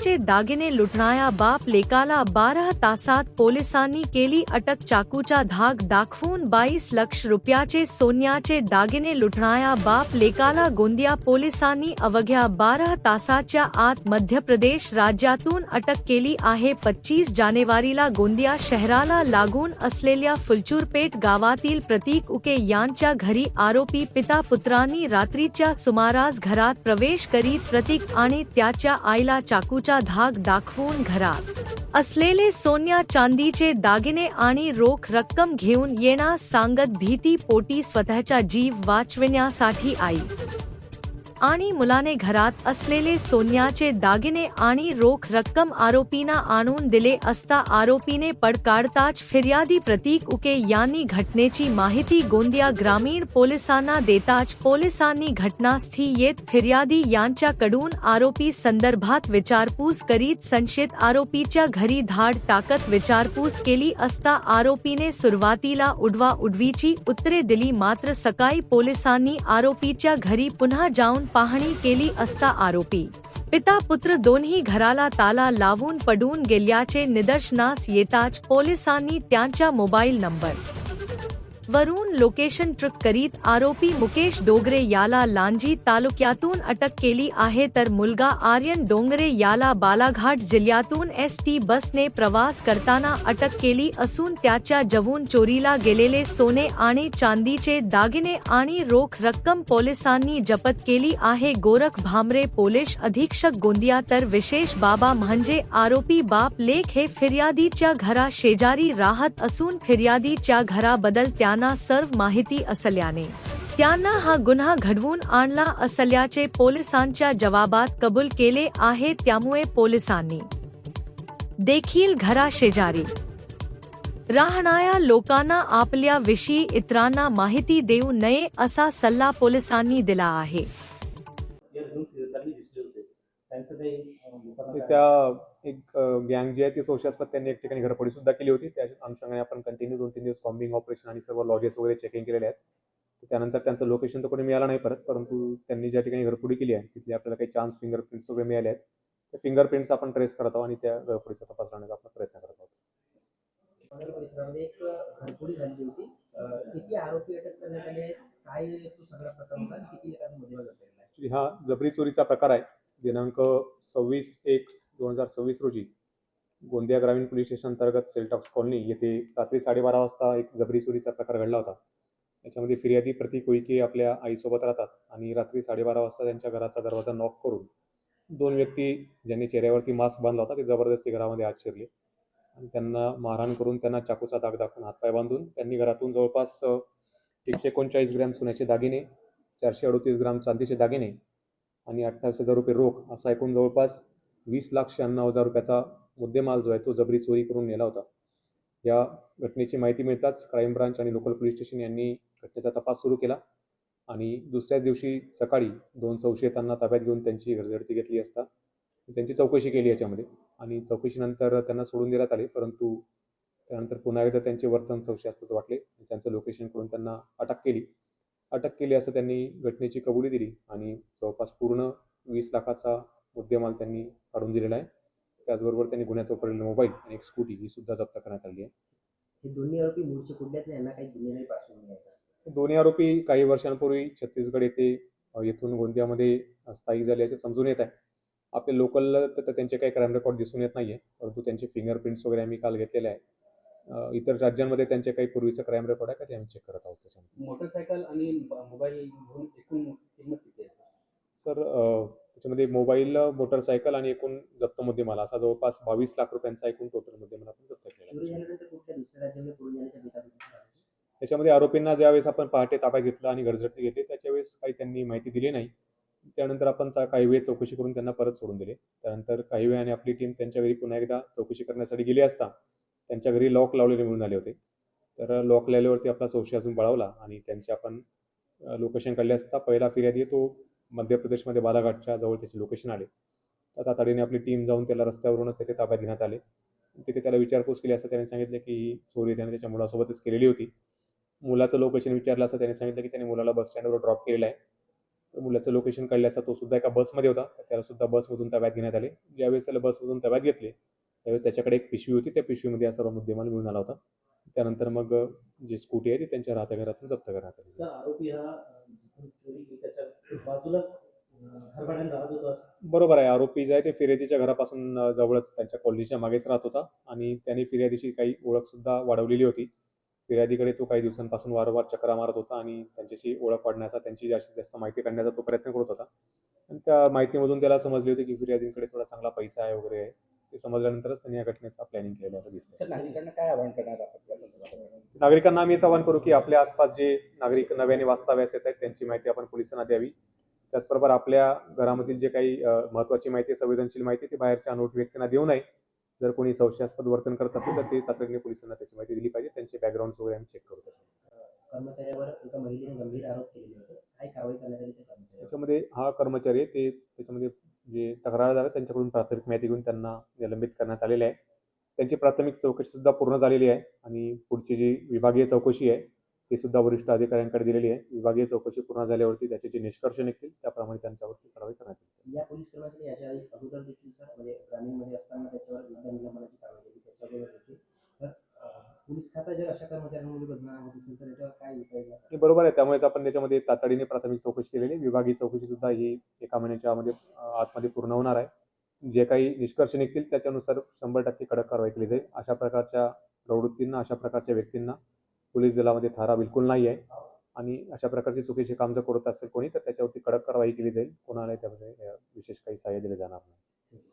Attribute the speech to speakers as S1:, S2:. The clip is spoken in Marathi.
S1: सोन्याचे दागिने लुटणाया बाप लेकाला बारा तासात पोलिसांनी केली अटक चाकूचा धाक दाखवून बाईस लक्ष रुपयाचे सोन्याचे दागिने लुटणाया बाप लेकाला गोंदिया पोलिसांनी अवघ्या बारा तासाच्या आत मध्य प्रदेश राज्यातून अटक केली आहे. पच्चीस जानेवारीला गोंदिया शहराला लागून असलेल्या फुलचूरपेठ गावातील प्रतीक उके यांच्या घरी आरोपी पिता पुत्रांनी रात्रीच्या सुमारास घरात प्रवेश करीत प्रतीक आणि त्याच्या आईला चाकूचा धाक दाखवून घरात असलेले सोन्या चांदीचे दागिने आणि रोख रक्कम घेऊन येण्यास सांगत भीती पोटी स्वतःचा जीव वाचविण्यासाठी आई. आणि मुलाने घरात असलेले सोन्याचे दागिने आणि रोख रक्कम आरोपींना आणून दिले असता आरोपीने पडकाडताच फिर्यादी प्रतीक उके यांनी घटनेची माहिती गोंदिया ग्रामीण पोलिसांना देताच पोलिसांनी घटनास्थळी येत फिर्यादी यांच्याकडून आरोपी संदर्भात विचारपूस करीत संशयित आरोपीच्या घरी धाड टाकत विचारपूस केली असता आरोपीने सुरुवातीला उडवा उडवीची उत्तरे दिली मात्र सकाळी पोलिसांनी आरोपीच्या घरी पुन्हा जाऊन पाहणी केली असता आरोपी. पिता पुत्र दोन्ही घराला ताला लावून पडून गेल्याचे निदर्शनास येताच पोलिसांनी त्यांच्या मोबाईल नंबर वरून लोकेशन ट्रक करीत आरोपी मुकेश डोंगरे याला लांजी तालुक्यातून अटक केली आहे तर मुलगा आर्यन डोंगरे याला बालाघाट जिल्ह्यातून एस टी बसने प्रवास करताना अटक केली असून त्याच्या जवून चोरीला गेलेले सोने आणि चांदीचे दागिने आणि रोख रक्कम पोलिसांनी जपत केली आहे. गोरख भामरे पोलीस अधीक्षक गोंदिया तर विशेष बाबा म्हणजे आरोपी बाप लेख हे फिर्यादीच्या घरा शेजारी राहत असून फिर्यादीच्या घराबद्दल त्यांना सर्व माहिती असल्याने. त्यांना हा गुन्हा घडवून आणला असल्याचे पोलिसांच्या जवाबात कबूल केले आहे त्यामुळे पोलिसांनी. देखील घरा शेजारी. राहणाऱ्या लोकांना आपल्या विषयी इतरांना माहिती देऊ नये असा सल्ला पोलिसांनी दिला आहे.
S2: त्या एक गँग जी आहे ती संशयास्पद त्यांनी एक ठिकाणी घरफोडी सुद्धा केली होती. त्या अनुषंगाने आपण कंटिन्यू दोन तीन दिवस कॉम्बिंग ऑपरेशन आणि सर्व लॉजेस वगैरे चेकिंग केलेले आहेत. तर त्यानंतर त्यांचं लोकेशन तर कोणी मिळालं नाही परत परंतु त्यांनी ज्या ठिकाणी घरफोडी केली आहे तिथले आपल्याला काही चान्स फिंगरप्रिंट्स वगैरे मिळाले आहेत. ते फिंगरप्रिंट्स आपण ट्रेस करत आहोत आणि त्या घरफोडीचा तपास करण्याचा आपण प्रयत्न करत आहोत. हा जबरी चोरीचा प्रकार आहे. दिनांक सव्वीस एक दोन हजार सव्वीस रोजी गोंदिया ग्रामीण पोलीस स्टेशन अंतर्गत सेलटॉक्स कॉलनी येथे रात्री साडेबारा वाजता एक जबरी चोरीचा प्रकार घडला होता. याच्यामध्ये फिर्यादी प्रतीक उईके आपल्या आईसोबत राहतात आणि रात्री साडेबारा वाजता त्यांच्या घराचा दरवाजा नॉक करून दोन व्यक्ती ज्यांनी चेहऱ्यावरती मास्क बांधला होता ते जबरदस्ती घरामध्ये आत शिरले. आणि त्यांना मारहाण करून त्यांना चाकूचा दाग दाखवून हातपाय बांधून त्यांनी घरातून जवळपास एकशे एकोणचाळीस ग्रॅम सोन्याचे दागिने चारशे अडतीस ग्राम चांदीचे दागिने आणि अठ्ठावीस हजार रुपये रोख असा एकूण जवळपास वीस लाख शहाण्णव हजार रुपयाचा मुद्देमाल जो आहे तो जबरी चोरी करून नेला होता. या घटनेची माहिती मिळताच क्राईम ब्रांच आणि लोकल पोलीस स्टेशन यांनी घटनेचा तपास सुरू केला आणि दुसऱ्याच दिवशी सकाळी दोन संशयितांना ताब्यात घेऊन त्यांची घरझडती घेतली असता त्यांची चौकशी केली याच्यामध्ये आणि चौकशीनंतर त्यांना सोडून देण्यात आले परंतु त्यानंतर पुन्हा एकदा त्यांचे वर्तन संशयास्पद वाटले त्यांचं लोकेशन करून त्यांना अटक केली. अटक केली असं त्यांनी घटनेची कबुली दिली आणि जवळपास पूर्ण वीस लाखाचा मुद्देमाल त्यांनी काढून दिलेला आहे. त्याचबरोबर त्यांनी गुन्ह्यात वापरलेला मोबाईल आणि एक स्कूटी ही सुद्धा जप्त करण्यात आली आहे.
S3: हे दोन्ही आरोपी मूळचे कुठल्यात नाही यांना काही गुन्हेगारी पार्श्वभूमी आहे का?
S2: दोन्ही आरोपी काही वर्षांपूर्वी छत्तीसगड येथे अ, येथून गोंदियामध्ये स्थायिक झाले असे समजून येत आहे. आपले लोकल तर त्यांचे काही क्राईम रेकॉर्ड दिसून येत नाही आहे परंतु त्यांचे फिंगरप्रिंट्स वगैरे आम्ही काल घेतलेले आहे अ, इतर राज्यांमध्ये त्यांचे काही पूर्वीचं क्राईम रेकॉर्ड आहे का ते आम्ही चेक करत आहोत त्याच्यामध्ये.
S4: मोटरसायकल आणि मोबाईल घेऊन एकूण किंमत किती आहे
S2: सर अ, त्याच्यामध्ये मोबाईल मोटरसायकल आणि एकूण जप्त मुद्देमाल असा जवळपास बावीस लाख रुपयांचा एकूण टोटल मुद्देमाल आपण जप्त केला? त्याच्यामध्ये आरोपींना ज्यावेळेस आपण पहाटे ताब्यात घेतलं आणि घरझडती घेतली त्याच्या वेळेस काही त्यांनी माहिती दिली नाही. त्यानंतर आपण चा- काही वेळ चौकशी करून त्यांना परत सोडून दिले. त्यानंतर काही वेळाने आपली टीम त्यांच्या घरी पुन्हा एकदा चौकशी करण्यासाठी गेली असता त्यांच्या घरी लॉक लावलेले मिळून आले होते. तर लॉक लावल्यावरती आपला संशय अजून बळावला आणि त्यांचे आपण लोकेशन काढले असता पहिला फिर्यादी तो मध्य प्रदेशमध्ये बालाघाटच्या जवळ त्याचे लोकेशन आले. तर तातडीने आपली टीम जाऊन त्याला रस्त्यावरूनच त्याच्या ताब्यात घेण्यात आले. तिथे त्याला विचारपूस केली असता त्याने सांगितलं की ही चोरी त्याने त्याच्या मुलासोबतच केलेली होती. मुलाचं लोकेशन विचारलं असता त्याने सांगितलं की त्याने मुलाला बस स्टँडवर ड्रॉप केलेलं आहे. तर मुलाचं लोकेशन कळल्याचा तो सुद्धा एका बसमध्ये होता. त्याला सुद्धा बसमधून ताब्यात घेण्यात आले. ज्यावेळेस त्याला बसमधून ताब्यात घेतले त्यावेळेस त्याच्याकडे एक पिशवी होती. त्या पिशवीमध्ये हा सर्व मुद्देमाल मिळून आला होता. त्यानंतर मग जी स्कूटी आहे ती त्यांच्या राहत्या घरातून जप्त करण्यात आली.
S4: आरोपी हा चोरी केली त्याच्या बाजूलाच राहत होता असं.
S2: बरोबर आहे. आरोपी जे आहे ते फिर्यादीच्या घरापासून अ, जवळच त्यांच्या कॉलनीच्या मागेच राहत होता. आणि त्याने फिर्यादीची काही ओळख सुद्धा वाढवलेली होती. फिर्यादीकडे तो काही दिवसांपासून वारंवार चक्रा मारत होता आणि त्यांच्याशी ओळख वाढण्याचा त्यांची जास्तीत जास्त माहिती काढण्याचा तो प्रयत्न करत होता. आणि त्या माहितीमधून त्याला समजले होते की फिर्यादींकडे थोडा चांगला पैसा आहे वगैरे आहे. ते समजल्यानंतरच त्यांनी या घटनेचा प्लॅनिंग केलेलं असं दिसतं
S3: नागरिकांना काय आवाहन करणार संदर्भात?
S2: नागरिकांना आम्ही आवाहन करू की आपल्या आसपास जे नागरिक नव्याने वास्तव्यास येत आहेत त्यांची माहिती आपण पोलिसांना द्यावी. त्याचबरोबर आपल्या घरामधील जे काही अ, महत्त्वाची माहिती आहे संवेदनशील माहिती ती बाहेरच्या अनोळखी व्यक्तींना देऊ नये. जर कोणी संशयास्पद वर्तन करत असेल तर ते तातडीने पोलिसांना त्याची माहिती दिली पाहिजे. त्यांचे बॅकग्राऊंड वगैरे आम्ही चेक करू.
S3: कर्मचाऱ्यावर एका महिलेने गंभीर आरोप केलेले होते. काय कारवाई करण्यात आली
S2: त्याच्यामध्ये हा कर्मचारी आहे ते त्याच्यामध्ये जे तक्रार झाल्या त्यांच्याकडून प्राथमिक माहिती घेऊन त्यांना निलंबित करण्यात आलेले आहे. त्यांची प्राथमिक चौकशीसुद्धा पूर्ण झालेली आहे आणि पुढची जी विभागीय चौकशी आहे ती सुद्धा वरिष्ठ अधिकाऱ्यांकडे दिलेली आहे. विभागीय चौकशी पूर्ण झाल्यावरती त्याचे जे निष्कर्ष निघतील त्याप्रमाणे त्यांच्यावरती कारवाई करण्यात येईल.
S3: या पोलीस कर्मचारी याच्या अगोदर देखील सर म्हणजे ग्रामीणमध्ये असताना त्याच्यावर विद्या निलंबनाची कारवाई केली त्याच्याबरोबर देखील तर अं, स्वतः जर अशा कर्मचाऱ्यांमध्ये बदनाम होत असेल तर त्याच्यावर काय उपाययोजना
S2: हे बरोबर आहे. त्यामुळेच आपण त्याच्यामध्ये तातडीने प्राथमिक चौकशी केलेली आहे. विभागीय चौकशी सुद्धा ही एका महिन्याच्या मध्ये अं, आतमध्ये पूर्ण होणार आहे. जे काही निष्कर्ष निघतील त्याच्यानुसार शंभर टक्के कडक कारवाई केली जाईल. अशा प्रकारच्या प्रवृत्तींना अशा प्रकारच्या व्यक्तींना पोलीस दलामध्ये थारा बिलकुल नाही आहे. आणि अशा प्रकारची चुकीचे काम जर करत असेल कोणी तर त्याच्यावरती कडक कारवाई केली जाईल. कोणालाही त्यामध्ये अं, विशेष काही सहाय्य दिले जाणार नाही.